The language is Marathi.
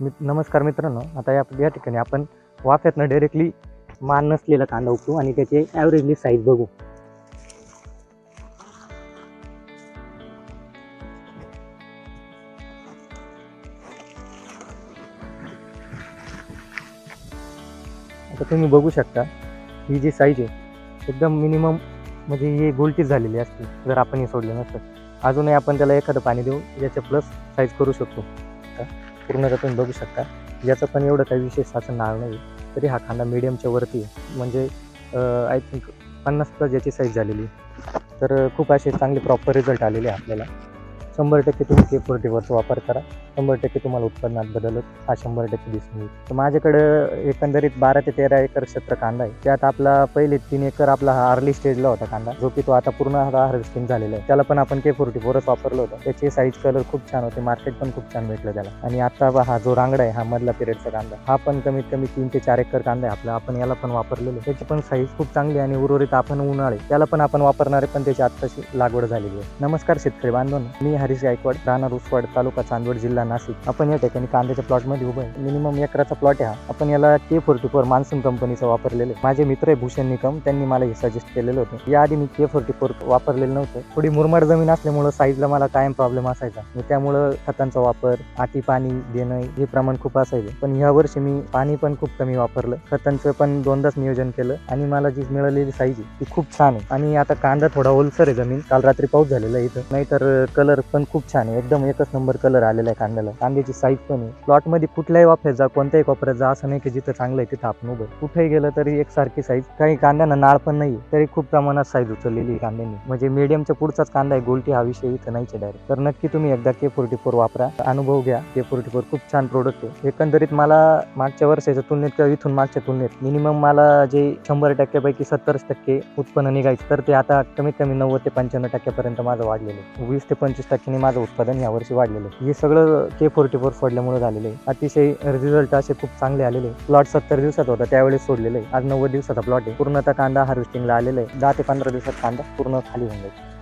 मी नमस्कार मित्रांनो आता या या ठिकाणी आपण वाफ्यातनं डायरेक्टली मान नसलेला कांदा उपटू आणि त्याची ॲव्हरेजली साईज बघू. आता तुम्ही बघू शकता ही जी साईज आहे एकदम मिनिमम म्हणजे ही गोलटीच झालेली असते जर आपण हे सोडलं नसतं. अजूनही आपण त्याला एखादं पाणी देऊ याचे प्लस साईज करू शकतो. पूर्णतः तुम्ही बघू शकता. याचं पण एवढं काही विशेष असं नाव नाही तरी हा खांदा मिडियमच्या वरती आहे. म्हणजे आय थिंक पन्नास प्लस याची साईज झालेली तर खूप असे चांगले प्रॉपर रिझल्ट आलेले आहे आपल्याला. शंभर टक्के तुम्ही के फोर्टीवरचा वापर करा. शंभर टक्के तुम्हाला उत्पन्नात बदल हा शंभर टक्के दिसून येईल. तर माझ्याकडं एकंदरीत बारा ते तेरा एकर क्षेत्र कांदा आहे. त्यात आपला पहिले तीन एकर आपला हा अर्ली स्टेजला होता कांदा जो की तो आता पूर्ण आता हार्वेस्टिंग झालेला आहे. त्याला पण आपण के फोर्टी फोरच वापरलं होतं. त्याचे साईज कलर खूप छान होते. मार्केट पण खूप छान भेटलं त्याला. आणि आता बा हा जो रांगडा आहे हा मधला पिरियडचा कांदा. हा पण कमीत कमी तीन ते चार एकर कांदा आहे. आपला आपण याला पण वापरलेलो त्याची पण साईज खूप चांगली आणि उर्वरित आपण उन्हाळे. त्याला पण आपण वापरणारे पण त्याची आत्ताशी लागवड झालेली आहे. नमस्कार शेतकरी बांधवांनो. मी हरीश गायकवाड राहणार उसवाड तालुका चांदवड जिल्हा नाशिक. आपण या ठिकाणी कांद्याच्या प्लॉटमध्ये उभं आहे. मिनिमम एकराचा प्लॉट आहे हा. आपण याला के फोर्टी फोर मान्सून कंपनीचं वापरलेलं आहे. माझे मित्र आहे भूषण निकम. त्यांनी मला हे सजेस्ट केलेलं होतं. याआधी मी के फोर्टी फोर वापरलेलं नव्हतं. थोडी मुरमाड जमीन असल्यामुळं साईजला मला कायम प्रॉब्लेम असायचा. त्यामुळं खतांचा वापर आती पाणी देणं हे प्रमाण खूप असायचं. पण ह्या वर्षी मी पाणी पण खूप कमी वापरलं. खतांचं पण दोनदाच नियोजन केलं आणि मला जी मिळालेली साईज आहे ती खूप छान आहे. आणि आता कांदा थोडा ओलसर आहे जमीन. काल रात्री पाऊस झालेला आहे इथं. नाहीतर कलर पण खूप छान आहे. एकदम एकच नंबर कलर आलेला आहे कांद्याला. कांद्याची साईज पण आहे. प्लॉटमध्ये कुठल्याही वापरात जा कोणत्याही कोपऱ्यात जा असं नाही की जिथं चांगलं आहे तिथं आपण उभं कुठेही गेलं तरी एकसारखी साईज काही कांद्यांना नाळ पण नाही तरी खूप प्रमाणात साईज उचललेली आहे कांद्यांनी. म्हणजे मीडियमच्या पुढचाच कांदा आहे. गोलटी हा विषय इथं नाहीचे डायरेक्ट तर नक्की तुम्ही एकदा के फोर्टी फोर वापरा. अनुभव घ्या. के फोर्टी फोर खूप छान प्रोडक्ट आहे. एकंदरीत मला मागच्या वर्षाच्या तुलनेत किंवा इथून मागच्या तुलनेत मिनिमम मला जे शंभर टक्क्यापैकी सत्तर टक्के उत्पन्न निघायचं तर ते आता कमीत कमी नव्वद ते पंच्याण्णव टक्क्यापर्यंत माझं वाढलेलं वीस ते पंचवीस टक्के पद्धतीने माझं उत्पादन यावर्षी वाढलेलं आहे. हे सगळं के फोर्टी फोर सोडल्यामुळे झालेलं आहे. अतिशय रिझल्ट असे खूप चांगले आलेले प्लॉट सत्तर दिवसात होता त्यावेळेस सोडलेलं आहे. आज नव्वद दिवसाचा प्लॉट आहे. पूर्णतः कांदा हार्वेस्टिंगला आलेला आहे. दहा ते पंधरा दिवसात कांदा पूर्ण खाली होऊन जाईल.